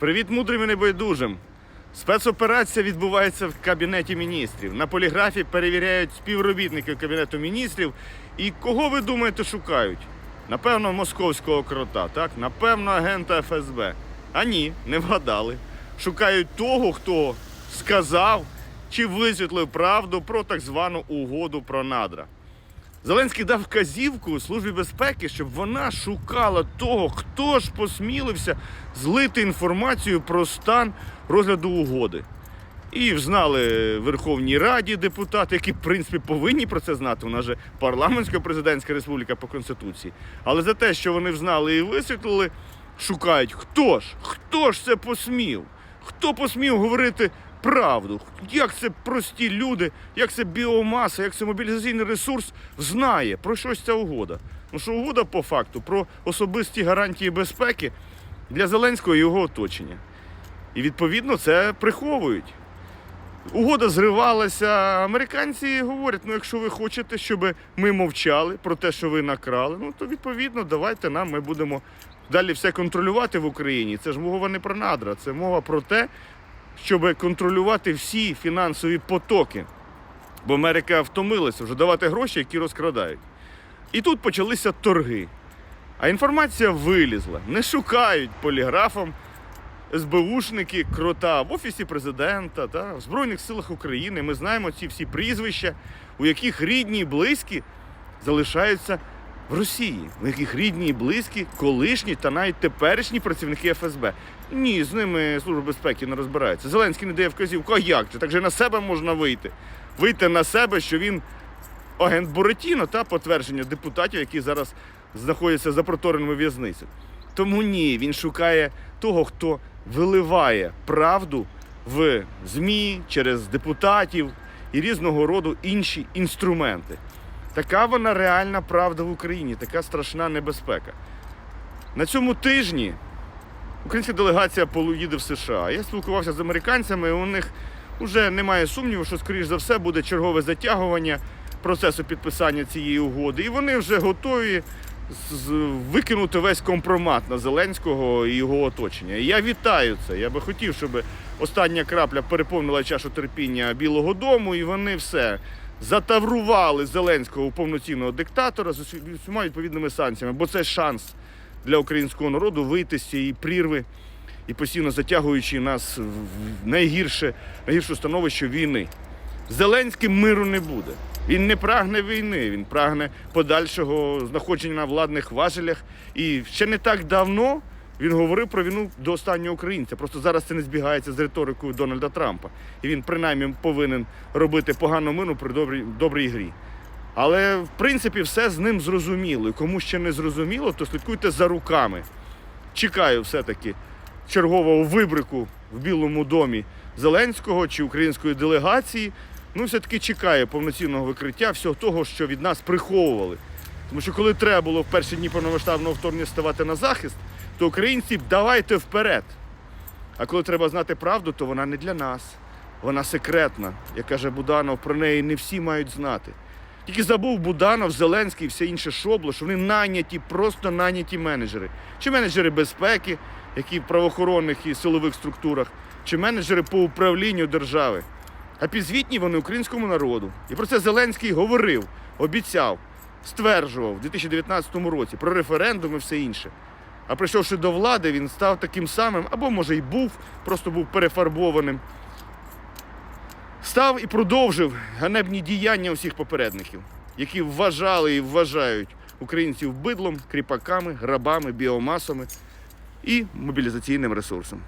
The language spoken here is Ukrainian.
Привіт мудрим і небайдужим. Спецоперація відбувається в кабінеті міністрів. На поліграфі перевіряють співробітників кабінету міністрів. І кого ви думаєте шукають? Напевно, московського крота, так? Напевно, агента ФСБ. А ні, не вгадали. Шукають того, хто сказав чи висвітлив правду про так звану угоду про надра. Зеленський дав вказівку Службі безпеки, щоб вона шукала того, хто ж посмілився злити інформацію про стан розгляду угоди. І знали в Верховній Раді депутати, які, в принципі, повинні про це знати. У нас же парламентсько-президентська республіка по Конституції. Але за те, що вони знали і висвітлили, шукають, хто ж, хто ж це посмів? Хто посмів говорити правду? Як це прості люди, як це біомаса, як це мобілізаційний ресурс знає, про щось ця угода? Ну що угода по факту про особисті гарантії безпеки для Зеленського і його оточення. І відповідно це приховують. Угода зривалася. Американці говорять: ну якщо ви хочете, щоб ми мовчали про те, що ви накрали, ну то відповідно давайте нам ми будемо далі все контролювати в Україні. Це ж мова не про надра, це мова про те, щоб контролювати всі фінансові потоки. Бо Америка втомилася вже давати гроші, які розкрадають. І тут почалися торги. А інформація вилізла. Не шукають поліграфом СБУшники крота в Офісі президента, та, в Збройних силах України. Ми знаємо ці всі прізвища, у яких рідні і близькі залишаються в Росії, у яких рідні і близькі, колишні та навіть теперішні працівники ФСБ. Ні, з ними Служба безпеки не розбирається. Зеленський не дає вказівку, а як же? Так же на себе можна вийти. Вийти на себе, що він агент Буретіно та підтвердження депутатів, які зараз знаходяться за протореними в'язницями. Тому ні, він шукає того, хто виливає правду в ЗМІ через депутатів і різного роду інші інструменти. Така вона реальна правда в Україні, така страшна небезпека. На цьому тижні українська делегація поїде в США. Я спілкувався з американцями, і у них вже немає сумніву, що, скоріш за все, буде чергове затягування процесу підписання цієї угоди. І вони вже готові викинути весь компромат на Зеленського і його оточення. І я вітаю це. Я би хотів, щоб остання крапля переповнила чашу терпіння Білого Дому, і вони все затаврували Зеленського у повноцінного диктатора з усі- усіма відповідними санкціями, бо це шанс для українського народу вийти з цієї прірви і постійно затягуючи нас в найгірше, найгірше становище війни. Зеленським миру не буде. Він не прагне війни, він прагне подальшого знаходження на владних важелях. І ще не так давно він говорив про війну до останнього українця. Просто зараз це не збігається з риторикою Дональда Трампа. І він принаймні повинен робити погану мину при добрій, добрій грі. Але в принципі все з ним зрозуміло. І кому ще не зрозуміло, то слідкуйте за руками. Чекаю все-таки чергового вибрику в Білому домі Зеленського чи української делегації. Ну, все-таки чекає повноцінного викриття всього того, що від нас приховували. Тому що коли треба було в перші дні повномасштабного вторгнення ставати на захист, то українці давайте вперед. А коли треба знати правду, то вона не для нас. Вона секретна. Як каже Буданов, про неї не всі мають знати. Тільки забув Буданов, Зеленський і все інше шобло, що вони наняті, просто наняті менеджери. Чи менеджери безпеки, які в правоохоронних і силових структурах, чи менеджери по управлінню держави. А підзвітні вони українському народу. І про це Зеленський говорив, обіцяв, стверджував у 2019 році про референдум і все інше. А прийшовши до влади, він став таким самим, або може й був, просто був перефарбованим. Став і продовжив ганебні діяння усіх попередників, які вважали і вважають українців бидлом, кріпаками, грабами, біомасами і мобілізаційним ресурсом.